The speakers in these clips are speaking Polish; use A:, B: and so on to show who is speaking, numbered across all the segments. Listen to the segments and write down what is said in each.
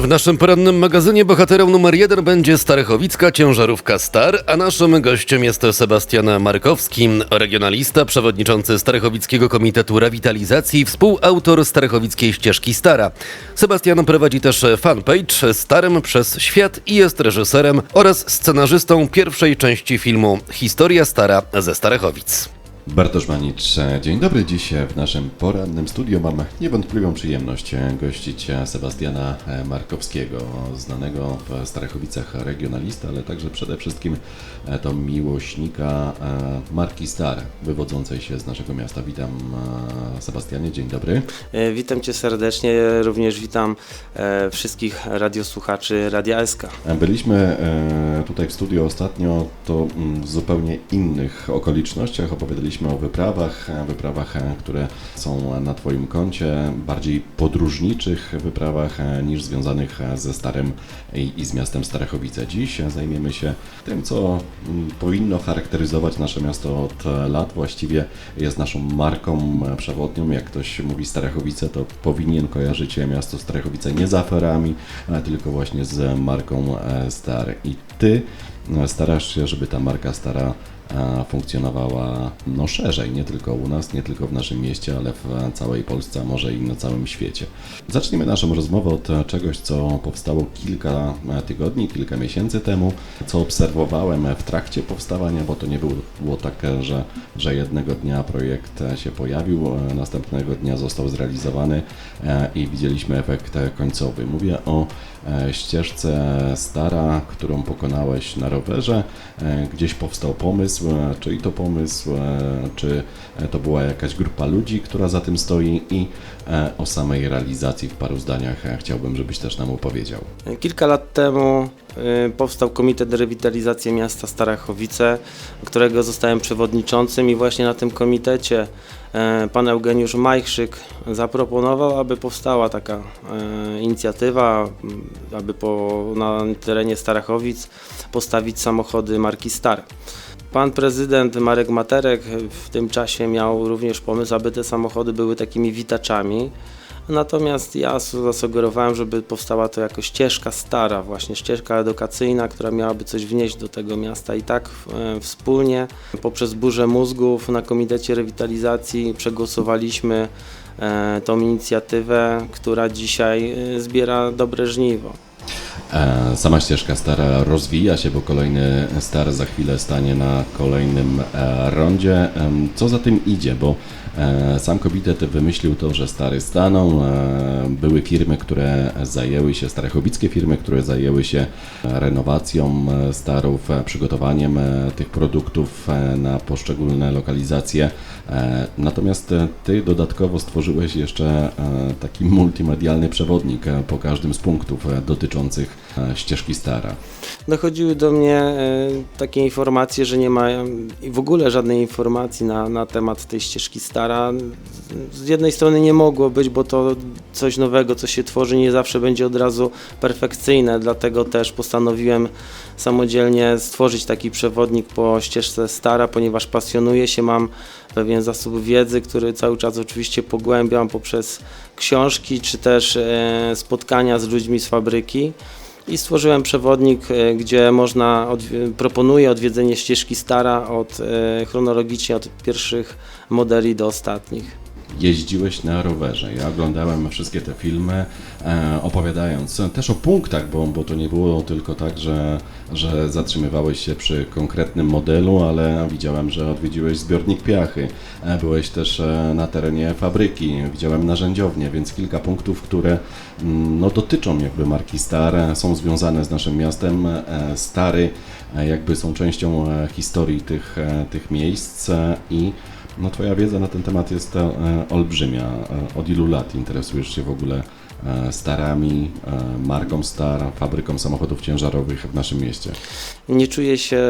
A: W naszym porannym magazynie bohaterem numer jeden będzie Starechowicka ciężarówka Star, a naszym gościem jest Sebastian Markowski, regionalista, przewodniczący Starechowickiego Komitetu Rewitalizacji, współautor Starechowickiej Ścieżki Stara. Sebastian prowadzi też fanpage Starym przez Świat i jest reżyserem oraz scenarzystą pierwszej części filmu Historia Stara ze Starechowic.
B: Bartosz Manicz, dzień dobry. Dziś w naszym porannym studiu mam niewątpliwą przyjemność gościć Sebastiana Markowskiego, znanego w Starachowicach regionalista, ale także przede wszystkim to miłośnika marki Star, wywodzącej się z naszego miasta. Witam Sebastianie, dzień dobry.
C: E, Witam Cię serdecznie, również witam e, wszystkich radiosłuchaczy Radia SK.
B: Byliśmy e, tutaj w studiu ostatnio, to mm, w zupełnie innych okolicznościach. Opowiadaliśmy o wyprawach, wyprawach, które są na Twoim koncie, bardziej podróżniczych wyprawach niż związanych ze Starym i, z miastem Starechowice. Dziś zajmiemy się tym, co mm, powinno charakteryzować nasze miasto od lat. Właściwie jest naszą marką przewodnią. Jak ktoś mówi Starechowice, to powinien kojarzyć miasto Starechowice nie z aferami, tylko właśnie z marką e, Star. I Ty starasz się, żeby ta marka Stara e, funkcjonowała no, szerzej, nie tylko u nas, nie tylko w naszym mieście, ale w całej Polsce, a może i na całym świecie. Zacznijmy naszą rozmowę od czegoś, co powstało kilka e, tygodni, kilka miesięcy temu, co obserwowałem w trakcie powstawania, bo to nie było, było tak, że, że jednego dnia projekt się pojawił, e, następnego dnia został zrealizowany i widzieliśmy efekt końcowy. Mówię o ścieżce Stara, którą pokonałeś na rowerze. E, Gdzieś powstał pomysł, e, czyj to pomysł, e, czy e, to była jakaś grupa ludzi, która za tym stoi i e, o samej realizacji w paru zdaniach e, chciałbym, żebyś też nam opowiedział.
C: E, Kilka lat temu e, powstał Komitet Rewitalizacji Miasta Starachowice, którego zostałem przewodniczącym i właśnie na tym komitecie e, pan Eugeniusz Majchrzyk zaproponował, aby powstała taka e, inicjatywa, aby po, na terenie Starachowic postawić samochody marki Star. Pan prezydent Marek Materek w tym czasie miał również pomysł, aby te samochody były takimi witaczami. Natomiast ja zasugerowałem, żeby powstała to jako ścieżka stara, właśnie ścieżka edukacyjna, która miałaby coś wnieść do tego miasta. I tak e, wspólnie poprzez burzę mózgów na Komitecie Rewitalizacji przegłosowaliśmy e, tą inicjatywę, która dzisiaj e, zbiera dobre żniwo.
B: Sama ścieżka stara rozwija się, bo kolejny star za chwilę stanie na kolejnym rondzie. Co za tym idzie, bo sam komitet wymyślił to, że stary staną. e, Były firmy, które zajęły się, starechowickie firmy, które zajęły się renowacją e, starów, e, przygotowaniem e, tych produktów e, na poszczególne lokalizacje. E, Natomiast e, ty dodatkowo stworzyłeś jeszcze e, taki multimedialny przewodnik e, po każdym z punktów e, dotyczących e, ścieżki Stara.
C: Dochodziły do mnie e, takie informacje, że nie ma e, w ogóle żadnej informacji na, na temat tej ścieżki stara. Z jednej strony nie mogło być, bo to coś nowego, co się tworzy, nie zawsze będzie od razu perfekcyjne, dlatego też postanowiłem samodzielnie stworzyć taki przewodnik po ścieżce stara, ponieważ pasjonuję się, mam pewien zasób wiedzy, który cały czas oczywiście pogłębiam poprzez książki, czy też e, spotkania z ludźmi z fabryki i stworzyłem przewodnik, e, gdzie można, odwi- proponuję odwiedzenie ścieżki Stara od, e, chronologicznie od pierwszych modeli do ostatnich.
B: Jeździłeś na rowerze. Ja oglądałem wszystkie te filmy, e, opowiadając też o punktach, bo, bo to nie było tylko tak, że, że zatrzymywałeś się przy konkretnym modelu, ale widziałem, że odwiedziłeś zbiornik piachy. E, byłeś też e, na terenie fabryki, widziałem narzędziownię, więc kilka punktów, które mm, no, dotyczą jakby marki Star, e, są związane z naszym miastem. E, Stary e, jakby są częścią e, historii tych, e, tych miejsc e, i no, Twoja wiedza na ten temat jest e, olbrzymia. E, Od ilu lat interesujesz się w ogóle e, starami, e, marką Star, fabryką samochodów ciężarowych w naszym mieście?
C: Nie czuję się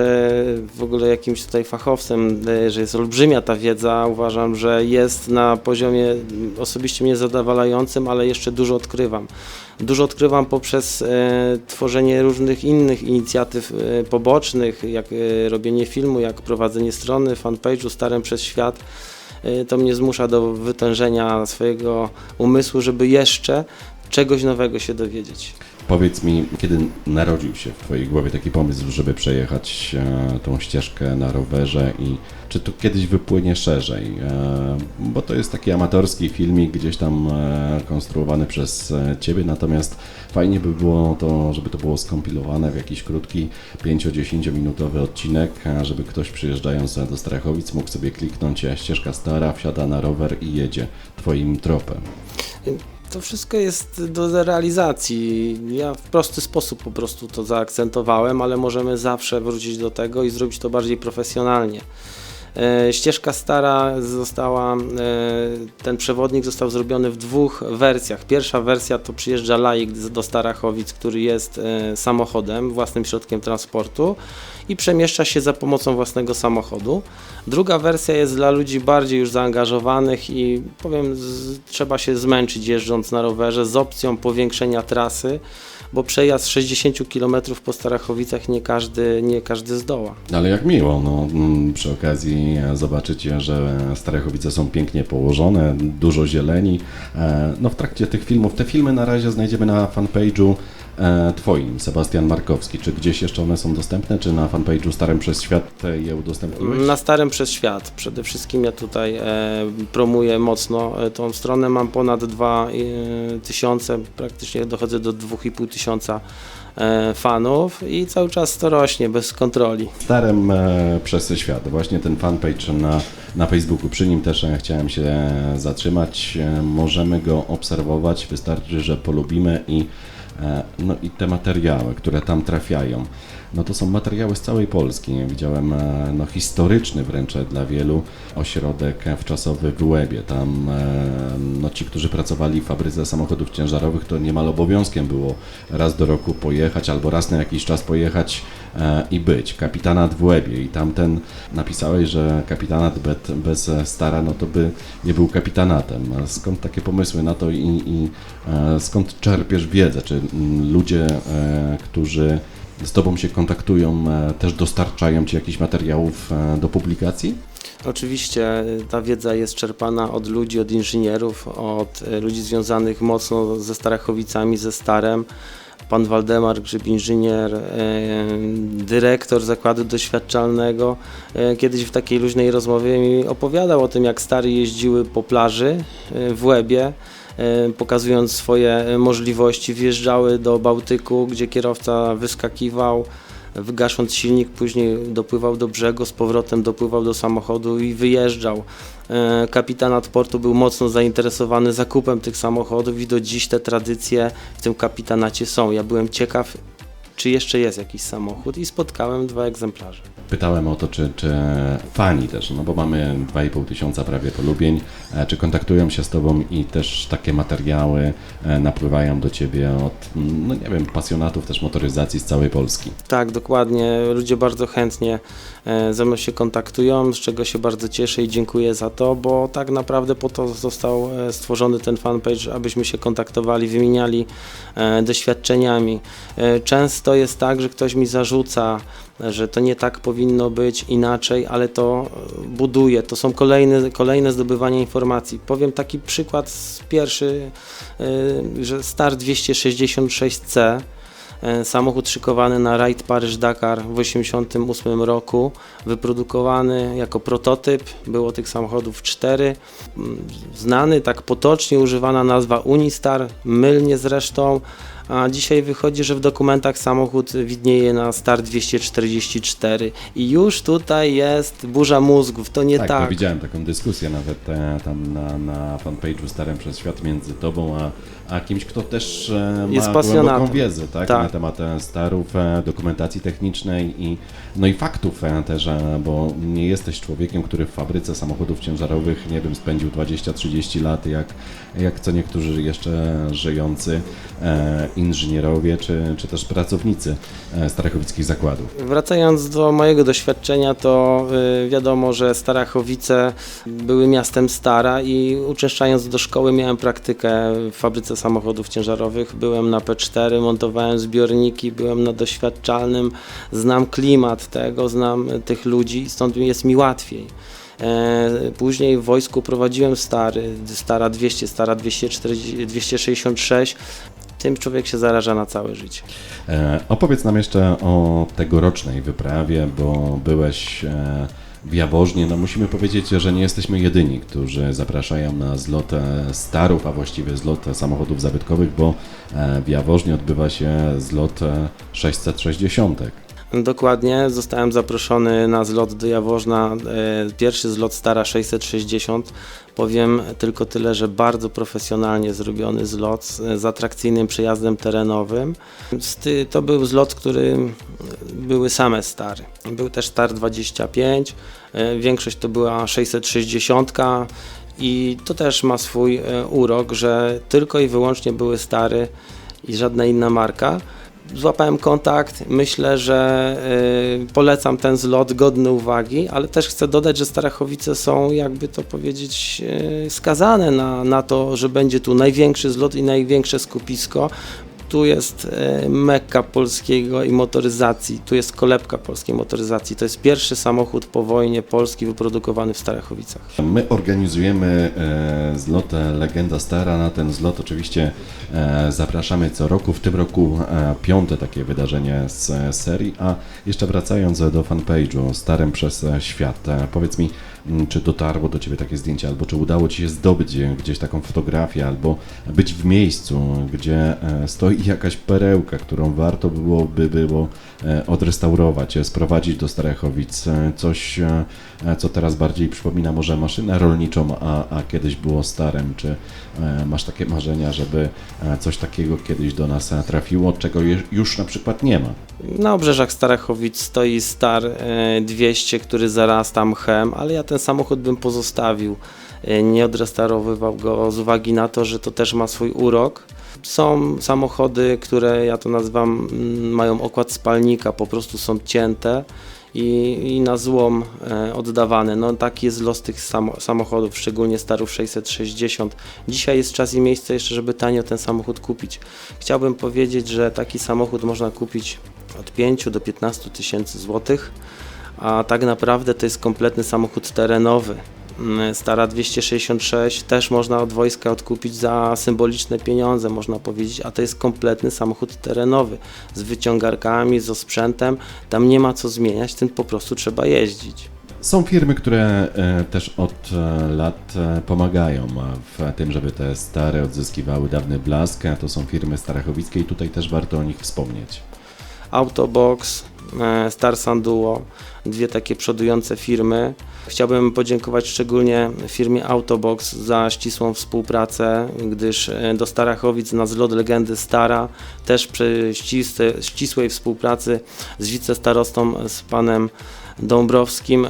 C: w ogóle jakimś tutaj fachowcem, e, że jest olbrzymia ta wiedza. Uważam, że jest na poziomie osobiście mnie zadowalającym, ale jeszcze dużo odkrywam. Dużo odkrywam poprzez e, tworzenie różnych innych inicjatyw e, pobocznych, jak e, robienie filmu, jak prowadzenie strony, fanpage'u Starem przez Świat. E, to mnie zmusza do wytężenia swojego umysłu, żeby jeszcze czegoś nowego się dowiedzieć.
B: Powiedz mi, kiedy narodził się w Twojej głowie taki pomysł, żeby przejechać e, tą ścieżkę na rowerze i czy to kiedyś wypłynie szerzej? E, bo to jest taki amatorski filmik gdzieś tam e, konstruowany przez e, Ciebie, natomiast fajnie by było to, żeby to było skompilowane w jakiś krótki 5-10 minutowy odcinek, e, żeby ktoś przyjeżdżając do Strachowic mógł sobie kliknąć ścieżka stara, wsiada na rower i jedzie Twoim tropem.
C: To wszystko jest do realizacji. Ja w prosty sposób po prostu to zaakcentowałem, ale możemy zawsze wrócić do tego i zrobić to bardziej profesjonalnie. E, Ścieżka stara została, e, ten przewodnik został zrobiony w dwóch wersjach. Pierwsza wersja to przyjeżdża laik do Starachowic, który jest e, samochodem, własnym środkiem transportu i przemieszcza się za pomocą własnego samochodu. Druga wersja jest dla ludzi bardziej już zaangażowanych i powiem, trzeba się zmęczyć jeżdżąc na rowerze z opcją powiększenia trasy, bo przejazd 60 km po Starachowicach nie każdy, nie każdy zdoła.
B: Ale jak miło, no, mm, przy okazji e, zobaczycie, że Starechowice są pięknie położone, dużo zieleni. E, No w trakcie tych filmów, te filmy na razie znajdziemy na fanpage'u Twoim, Sebastian Markowski. Czy gdzieś jeszcze one są dostępne, czy na fanpage'u Starym Przez Świat e, je udostępniłeś?
C: Na Starym przez Świat. Przede wszystkim ja tutaj e, promuję mocno e, tą stronę. Mam ponad 2 e, tysiące, praktycznie dochodzę do 2,5 tysiąca e, fanów i cały czas to rośnie bez kontroli.
B: Starym e, Przez Świat, właśnie ten fanpage na, na Facebooku. Przy nim też e, chciałem się zatrzymać. E, Możemy go obserwować, wystarczy, że polubimy i, e, no, i te materiały, które tam trafiają. No to są materiały z całej Polski. Widziałem e, no, historyczny wręcz dla wielu ośrodek wczasowy w Łebie. Tam e, no, ci, którzy pracowali w fabryce samochodów ciężarowych, to niemal obowiązkiem było raz do roku pojechać albo raz na jakiś czas pojechać e, i być. Kapitanat w Łebie i tamten napisałeś, że kapitanat bez, stara, no to by nie był kapitanatem. Skąd takie pomysły na to i, i skąd czerpiesz wiedzę? Czy mm, ludzie, którzy z Tobą się kontaktują, e, też dostarczają Ci jakichś materiałów e, do publikacji?
C: Oczywiście y, ta wiedza jest czerpana od ludzi, od inżynierów, od ludzi związanych mocno ze Starachowicami, ze Starem. Pan Waldemar Grzyb, inżynier, dyrektor zakładu doświadczalnego, kiedyś w takiej luźnej rozmowie mi opowiadał o tym, jak stary jeździły po plaży w Łebie, pokazując swoje możliwości, wjeżdżały do Bałtyku, gdzie kierowca wyskakiwał, wygasząc silnik, później dopływał do brzegu, z powrotem dopływał do samochodu i wyjeżdżał. E, Kapitanat portu był mocno zainteresowany zakupem tych samochodów i do dziś te tradycje w tym kapitanacie są. Ja byłem ciekaw, czy jeszcze jest jakiś samochód i spotkałem dwa egzemplarze.
B: Pytałem o to, czy, czy fani też, no bo mamy 2,5 tysiąca prawie polubień, e, czy kontaktują się z Tobą i też takie materiały e, napływają do Ciebie od, no nie wiem, pasjonatów też motoryzacji z całej Polski.
C: Tak, dokładnie. Ludzie bardzo chętnie e, ze mną się kontaktują, z czego się bardzo cieszę i dziękuję za to, bo tak naprawdę po to został stworzony ten fanpage, abyśmy się kontaktowali, wymieniali doświadczeniami. E, Często jest tak, że ktoś mi zarzuca, że to nie tak powinno być, inaczej, ale to e, buduje. To są kolejne, kolejne zdobywania informacji. Powiem taki przykład z pierwszy, e, że Star 266C E, Samochód szykowany na rajd Paryż-Dakar w 1988 roku, wyprodukowany jako prototyp, było tych samochodów cztery. Mm, Znany, tak potocznie używana nazwa Unistar, mylnie zresztą, a dzisiaj wychodzi, że w dokumentach samochód widnieje na Star 244 i już tutaj jest burza mózgów, to nie
B: tak,
C: tak.
B: widziałem taką dyskusję nawet e, tam na, na fanpage'u Starym Przez Świat między Tobą a, a kimś, kto też e, ma
C: Jest
B: głęboką
C: pasjonatem.
B: wiedzę tak,
C: Tak.
B: na temat e, starów, e, dokumentacji technicznej i, no i faktów e, też, e, bo nie jesteś człowiekiem, który w fabryce samochodów ciężarowych, nie wiem, spędził 20-30 lat, jak, jak co niektórzy jeszcze żyjący e, inżynierowie, czy, czy też pracownicy e, Starachowickich zakładów.
C: Wracając do mojego doświadczenia, to y, wiadomo, że Starachowice były miastem Stara i uczęszczając do szkoły miałem praktykę w fabryce samochodów ciężarowych. Byłem na P4, montowałem zbiorniki, byłem na doświadczalnym, znam klimat tego, znam tych ludzi, stąd jest mi łatwiej. E, Później w wojsku prowadziłem stary, stara 200, stara 240, 266 tym człowiek się zaraża na całe życie.
B: E, opowiedz nam jeszcze o tegorocznej wyprawie, bo byłeś e, w Jaworznie. No musimy powiedzieć, że nie jesteśmy jedyni, którzy zapraszają na zlot e, starów, a właściwie zlot samochodów zabytkowych, bo e, w Jaworznie odbywa się zlot e, 660.
C: Dokładnie, zostałem zaproszony na zlot do Jaworzna, e, pierwszy zlot Stara 660. Powiem tylko tyle, że bardzo profesjonalnie zrobiony zlot z, z atrakcyjnym przejazdem terenowym. To był zlot, który były same stary. Był też Star 25, e, większość to była 660 i to też ma swój e, urok, że tylko i wyłącznie były stary i żadna inna marka złapałem kontakt. Myślę, że y, polecam ten zlot, godny uwagi, ale też chcę dodać, że Starachowice są, jakby to powiedzieć, y, skazane na, na to, że będzie tu największy zlot i największe skupisko. Tu jest y, mekka polskiego i motoryzacji, tu jest kolebka polskiej motoryzacji. To jest pierwszy samochód po wojnie polski wyprodukowany w Starachowicach.
B: My organizujemy e, zlot e, Legenda Stara. Na ten zlot oczywiście e, zapraszamy co roku. W tym roku e, piąte takie wydarzenie z e, serii. A jeszcze wracając do fanpage'u Starym przez e, Świat, e, powiedz mi, czy dotarło do Ciebie takie zdjęcie, albo czy udało Ci się zdobyć e, gdzieś taką fotografię, albo być w miejscu, gdzie e, stoi jakaś perełka, którą warto byłoby było e, odrestaurować, sprowadzić do Starechowic, coś, co teraz bardziej przypomina może maszynę rolniczą, a, a kiedyś było starem. Czy masz takie marzenia, żeby e, coś takiego kiedyś do nas e, trafiło, czego już na przykład nie ma?
C: Na obrzeżach Starachowic stoi Star e, 200, który zarasta mchem, ale ja ten samochód bym pozostawił. E, Nie odrestaurowywał go z uwagi na to, że to też ma swój urok. Są samochody, które ja to nazywam, mm, mają okład spalnika, po prostu są cięte i, i na złom e, oddawane. No taki jest los tych samo, samochodów, szczególnie Starów 660. Dzisiaj jest czas i miejsce jeszcze, żeby tanio ten samochód kupić. Chciałbym powiedzieć, że taki samochód można kupić od 5 do 15 tysięcy złotych, a tak naprawdę to jest kompletny samochód terenowy. Mm, Stara 266 też można od wojska odkupić za symboliczne pieniądze, można powiedzieć, a to jest kompletny samochód terenowy z wyciągarkami, z osprzętem. Tam nie ma co zmieniać, tym po prostu trzeba jeździć.
B: Są firmy, które e, też od e, lat e, pomagają w tym, żeby te stare odzyskiwały dawny blask. To są firmy starachowickie i tutaj też warto o nich wspomnieć.
C: Autobox, Star Sanduo, dwie takie przodujące firmy. Chciałbym podziękować szczególnie firmie Autobox za ścisłą współpracę, gdyż e, do Starachowic na zlot legendy Stara też przy ścisłej, ścisłej współpracy z wicestarostą, z panem Dąbrowskim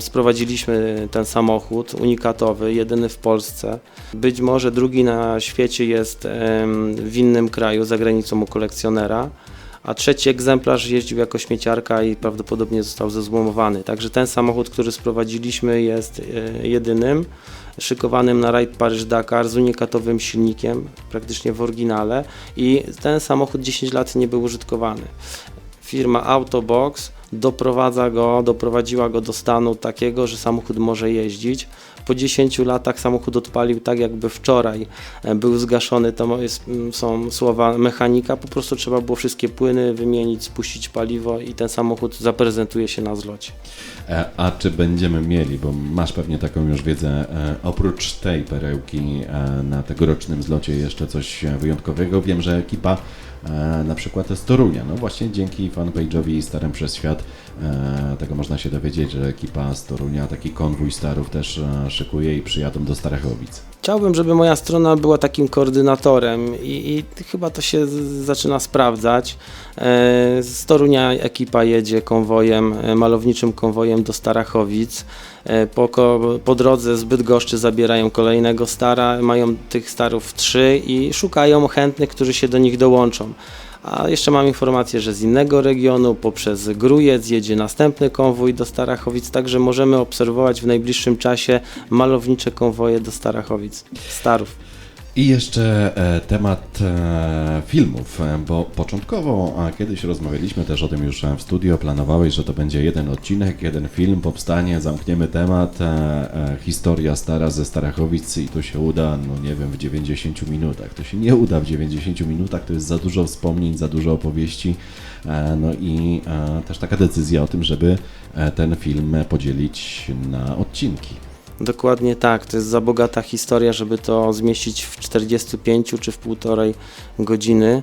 C: sprowadziliśmy ten samochód unikatowy, jedyny w Polsce. Być może drugi na świecie jest w innym kraju, za granicą u kolekcjonera a trzeci egzemplarz jeździł jako śmieciarka i prawdopodobnie został zezłomowany. Także ten samochód, który sprowadziliśmy jest e, jedynym, szykowanym na rajd Paryż-Dakar z unikatowym silnikiem, praktycznie w oryginale i ten samochód 10 lat nie był użytkowany. Firma Autobox doprowadza go, doprowadziła go do stanu takiego, że samochód może jeździć. Po 10 latach samochód odpalił tak jakby wczoraj e, był zgaszony, to jest, są słowa mechanika, po prostu trzeba było wszystkie płyny wymienić, spuścić paliwo i ten samochód zaprezentuje się na zlocie.
B: E, A czy będziemy mieli, bo masz pewnie taką już wiedzę, e, oprócz tej perełki na tegorocznym zlocie jeszcze coś wyjątkowego? Wiem, że ekipa na przykład z Torunia, no właśnie dzięki fanpage'owi Starem przez Świat e, tego można się dowiedzieć, że ekipa z Torunia taki konwój starów też e, szykuje i przyjadą do Starachowic.
C: Chciałbym, żeby moja strona była takim koordynatorem i, i chyba to się zaczyna sprawdzać. E, Z Torunia ekipa jedzie konwojem, e, malowniczym konwojem do Starachowic. E, Po, po drodze z Bydgoszczy zabierają kolejnego stara, mają tych starów trzy i szukają chętnych, którzy się do nich dołączą. A jeszcze mam informację, że z innego regionu poprzez Grujec jedzie następny konwój do Starachowic, także możemy obserwować w najbliższym czasie malownicze konwoje do Starachowic, Starów.
B: I jeszcze e, temat e, filmów, e, bo początkowo kiedyś rozmawialiśmy też o tym już w studio, planowałeś, że to będzie jeden odcinek, jeden film, powstanie, zamkniemy temat, historia stara ze Starachowic i to się uda, no nie wiem, w 90 minutach. To się nie uda w 90 minutach, to jest za dużo wspomnień, za dużo opowieści, no i też taka decyzja o tym, żeby ten film podzielić na odcinki.
C: Dokładnie tak, to jest za bogata historia, żeby to zmieścić w 45 czy w półtorej godziny.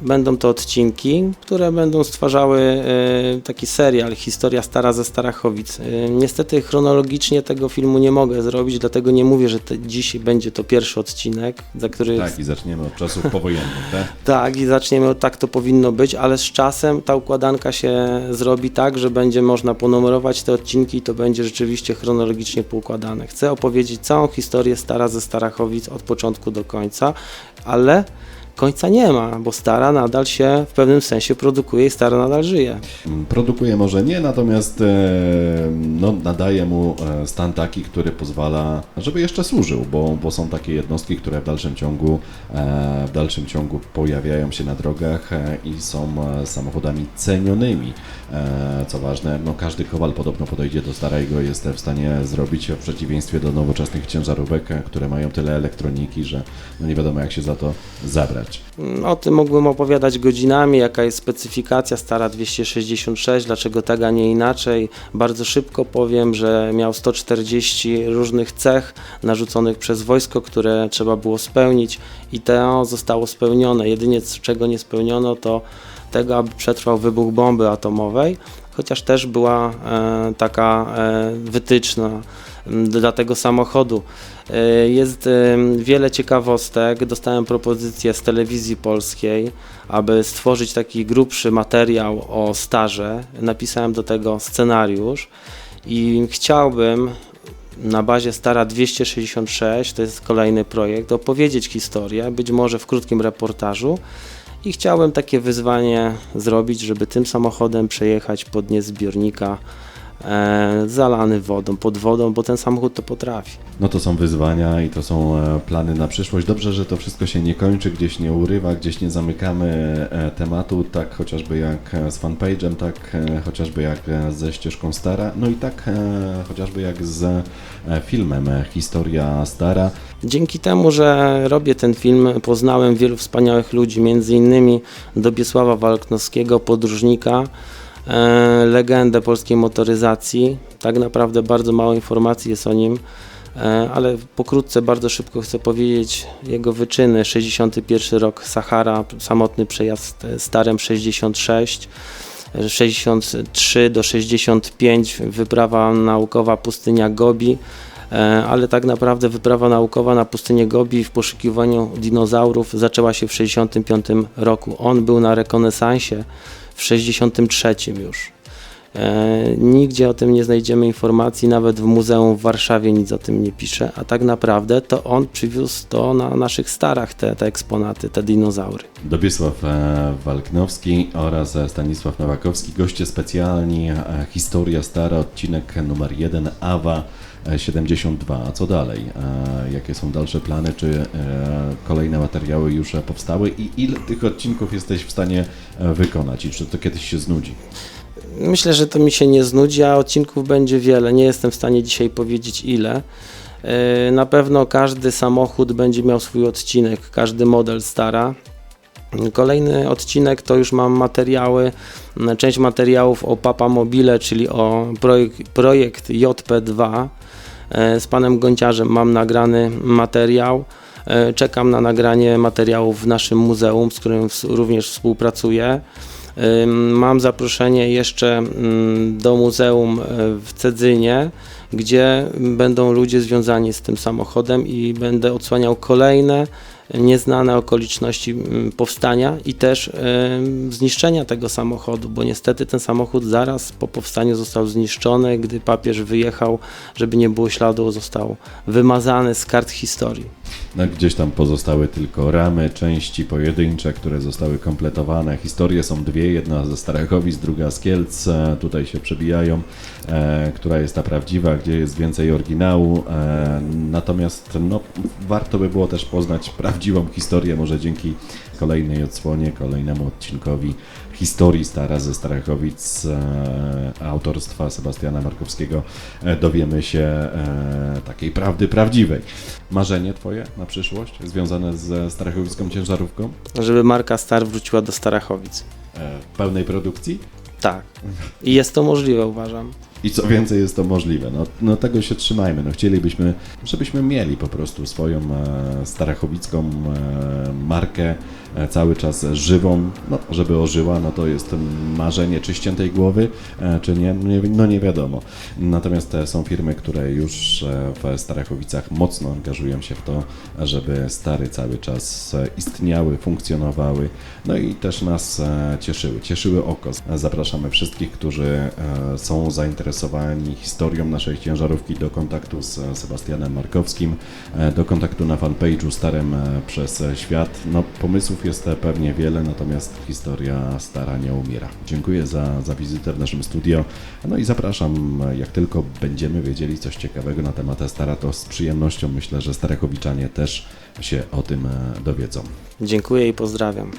C: Będą to odcinki, które będą stwarzały e, taki serial Historia stara ze Starachowic. E, niestety chronologicznie tego filmu nie mogę zrobić, dlatego nie mówię, że te, dziś będzie to pierwszy odcinek, za który
B: Tak, i zaczniemy od czasów powojennych, tak?
C: tak, i zaczniemy od tak to powinno być, ale z czasem ta układanka się zrobi tak, że będzie można ponumerować te odcinki i to będzie rzeczywiście chronologicznie poukładane. Chcę opowiedzieć całą historię Stara ze Starachowic od początku do końca, ale końca nie ma, bo Stara nadal się w pewnym sensie produkuje i Stara nadal żyje.
B: Mm, Produkuje może nie, natomiast e, no, nadaje mu e, stan taki, który pozwala, żeby jeszcze służył, bo, bo są takie jednostki, które w dalszym ciągu e, w dalszym ciągu pojawiają się na drogach i są samochodami cenionymi. Co ważne, no, każdy kowal podobno podejdzie do starego i jest w stanie zrobić w przeciwieństwie do nowoczesnych ciężarówek, które mają tyle elektroniki, że no, nie wiadomo jak się za to zabrać.
C: O tym mógłbym opowiadać godzinami, jaka jest specyfikacja Stara 266, dlaczego tak, a nie inaczej. Bardzo szybko powiem, że miał 140 różnych cech narzuconych przez wojsko, które trzeba było spełnić i to zostało spełnione. Jedynie czego nie spełniono to tego, aby przetrwał wybuch bomby atomowej, chociaż też była e, taka e, wytyczna dla tego samochodu. E, Jest wiele ciekawostek. Dostałem propozycję z telewizji polskiej, aby stworzyć taki grubszy materiał o starze. Napisałem do tego scenariusz i chciałbym na bazie Stara 266, to jest kolejny projekt, opowiedzieć historię, być może w krótkim reportażu. I chciałem takie wyzwanie zrobić, żeby tym samochodem przejechać pod dnie zbiornika e, zalany wodą, pod wodą, bo ten samochód to potrafi.
B: No to są wyzwania i to są e, plany na przyszłość. Dobrze, że to wszystko się nie kończy, gdzieś nie urywa, gdzieś nie zamykamy e, tematu, tak chociażby jak e, z fanpage'em, tak chociażby jak ze ścieżką Stara, no i tak chociażby jak z filmem Historia Stara.
C: Dzięki temu, że robię ten film, poznałem wielu wspaniałych ludzi, między innymi Dobiesława Walknowskiego, podróżnika, legendę polskiej motoryzacji. Tak naprawdę bardzo mało informacji jest o nim, e, ale pokrótce, bardzo szybko chcę powiedzieć jego wyczyny. 61 rok Sahara, samotny przejazd e, starem 66. 63 do 65 wyprawa naukowa pustynia Gobi, E, ale tak naprawdę wyprawa naukowa na pustynię Gobi w poszukiwaniu dinozaurów zaczęła się w 65 roku. On był na rekonesansie w 63 już. E, Nigdzie o tym nie znajdziemy informacji, nawet w muzeum w Warszawie nic o tym nie pisze, a tak naprawdę to on przywiózł to na naszych starach, te, te eksponaty, te dinozaury.
B: Dobiesław e, Walknowski oraz e, Stanisław Nowakowski, goście specjalni, Historia Stara, odcinek numer 1, AWA 72. A co dalej? E, Jakie są dalsze plany? Czy e, kolejne materiały już e, powstały? I ile tych odcinków jesteś w stanie e, wykonać? I czy to kiedyś się znudzi?
C: Myślę, że to mi się nie znudzi, a odcinków będzie wiele. Nie jestem w stanie dzisiaj powiedzieć ile. Na pewno każdy samochód będzie miał swój odcinek, każdy model stara. Kolejny odcinek to już mam materiały, część materiałów o Papa Mobile, czyli o projekt, projekt JP2. E, Z panem Gonciarzem mam nagrany materiał. E, Czekam na nagranie materiałów w naszym muzeum, z którym również współpracuję. Ym, Mam zaproszenie jeszcze mm, do muzeum e, w Cedzynie, gdzie będą ludzie związani z tym samochodem i będę odsłaniał kolejne nieznane okoliczności mm, powstania i też zniszczenia tego samochodu, bo niestety ten samochód zaraz po powstaniu został zniszczony, gdy papież wyjechał, żeby nie było śladu, został wymazany z kart historii.
B: No, gdzieś tam pozostały tylko ramy, części pojedyncze, które zostały kompletowane. Historie są dwie, jedna ze Starachowic, druga z Kielc. E, Tutaj się przebijają, która jest ta prawdziwa, gdzie jest więcej oryginału. E, natomiast no, warto by było też poznać prawdziwą historię, może dzięki kolejnej odsłonie, kolejnemu odcinkowi historii Stara ze Starachowic e, autorstwa Sebastiana Markowskiego e, dowiemy się e, takiej prawdy prawdziwej. Marzenie Twoje na przyszłość związane ze Starachowicką ciężarówką
C: Żeby marka Star wróciła do Starachowic.
B: e, pełnej produkcji?
C: Tak. I jest to możliwe, uważam.
B: I co więcej jest to możliwe. No, no tego się trzymajmy. No, chcielibyśmy, żebyśmy mieli po prostu swoją e, starachowicką e, markę cały czas żywą, no, żeby ożyła, no to jest marzenie czy ściętej głowy, e, czy nie, no nie, no wiadomo. Natomiast e, są firmy, które już e, w Starachowicach mocno angażują się w to, żeby stary cały czas e, istniały, funkcjonowały, no i też nas e, cieszyły, cieszyły oko. Zapraszamy wszystkich, którzy e, są zainteresowani historią naszej ciężarówki do kontaktu z e, Sebastianem Markowskim, e, do kontaktu na fanpage'u Starym e, przez e, Świat. No, pomysłów jest pewnie wiele, natomiast historia stara nie umiera. Dziękuję za, za wizytę w naszym studio. No i zapraszam, jak tylko będziemy wiedzieli coś ciekawego na temat Stara, to z przyjemnością myślę, że Starechowiczanie też się o tym dowiedzą.
C: Dziękuję i pozdrawiam.